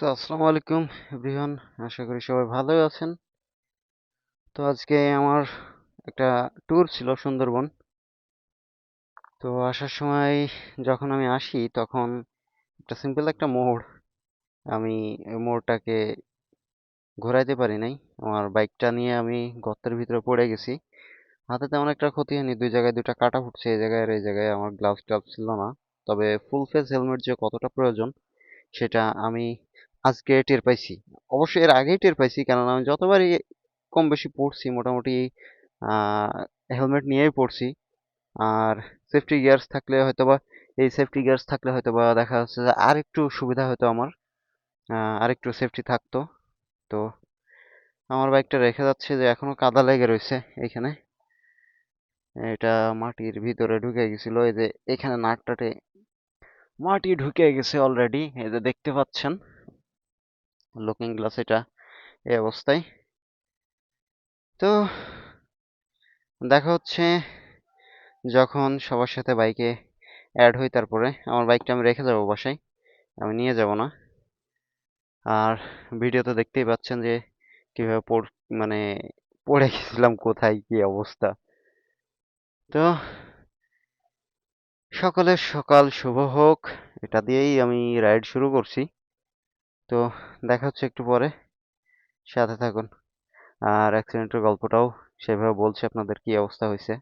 So আসসালামু আলাইকুম, everyone. আশা করি সবাই ভালোই আছেন। তো আজকে আমার একটা ট্যুর ছিল সুন্দরবন। তো আসার সময় যখন আমি আসি, তখন একটা সিম্পল একটা মোড়। আমি ওই মোড়টাকে ঘোরাইতে পারি নাই। আমার বাইকটা নিয়ে আমি গর্তের ভিতরে পড়ে গেছি। হাতে তেমন একটা ক্ষতি হয়নি। দুই জায়গায় দুটা কাটা ফুটছে, এই জায়গায় আর এই জায়গায়। আমার গ্লাভস টাভস ছিল না। তবে ফুল ফেস হেলমেট যে কতটা প্রয়োজন, সেটা আমি আজকে টের পাইছি। অবশ্য এর আগেই টের পাইছি, কেননা আমি যতবারই কম বেশি পড়ছি, মোটামুটি হেলমেট নিয়েই পড়ছি। আর সেফটি গিয়ার্স থাকলে হয়তোবা, এই সেফটি গিয়ার্স থাকলে হয়তোবা দেখা যাচ্ছে যে আর একটু সুবিধা হতো আমার আর একটু সেফটি থাকতো। তো আমার বাইকটা রেখে যাচ্ছে যে এখনও কাদা লেগে রয়েছে এইখানে। এটা মাটির ভিতরে ঢুকে গেছিল, এই যে এখানে নাটটাতে মাটি ঢুকে গেছে অলরেডি এই যে দেখতে পাচ্ছেন। লুকিং গ্লাস এটা এই অবস্থায়। তো দেখা হচ্ছে যখন সবার সাথে বাইকে অ্যাড হই তারপরে, আমার বাইকটা আমি রেখে যাব বাসায়, আমি নিয়ে যাব না। আর ভিডিওতে দেখতেই পাচ্ছেন যে কীভাবে পড় মানে পড়ে গেছিলাম কোথায়, কি অবস্থা। তো সকালের সকাল শুভ হোক, এটা দিয়েই আমি রাইড শুরু করছি। তো দেখা হচ্ছে একটু পরে। সাথে থাকুন। আর অ্যাক্সিডেন্টের গল্পটাও সেভাবে বলছি আপনাদের কি অবস্থা হয়েছে।